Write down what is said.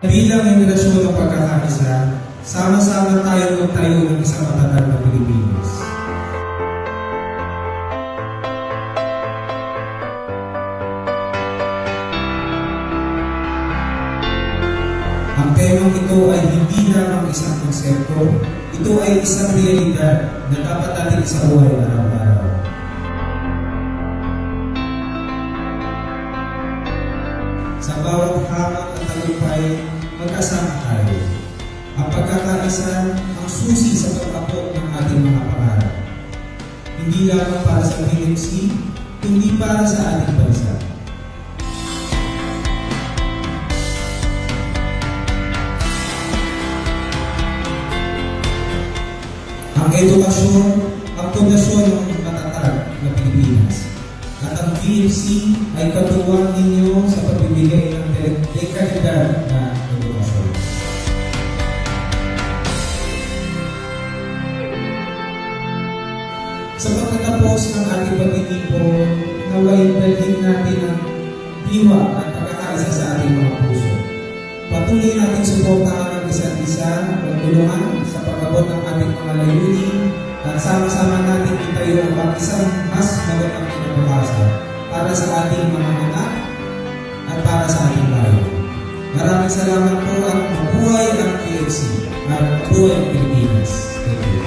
Bilang henerasyon ng pagkakaisa, sama-sama tayo magtayo ng isang matatag na Pilipinas. Ang temang ito ay hindi lamang isang konsepto, ito ay isang realidad na dapat natin isabuhay araw-araw. Sa bawat hamon at tagumpay, magkasama tayo. Ang pagkakaisa ang susi sa pag-abot ng ating mga pangarap. Hindi lamang para sa PNC, kundi para sa ating bansa. Ang edukasyon, ang pundasyon ng. At PFC ay katuwang ninyo sa pagbibigay ng de- dekalidad na edukasyon. Sa pagtatapos ng ating pagtitipon, naway dalhin natin ang diwa at pagkakaisa sa ating mga puso. Patuloy natin suportahan ang isa't isa, magtulungan sa pag-abot ng ating mga layunin at sama-sama natin itayo ang isang mas magandang kinabukasan para sa ating mga anak at para sa ating bayan. Maraming salamat po at mabuhay ang PFC at mabuhay ang Pilipinas. Thank you.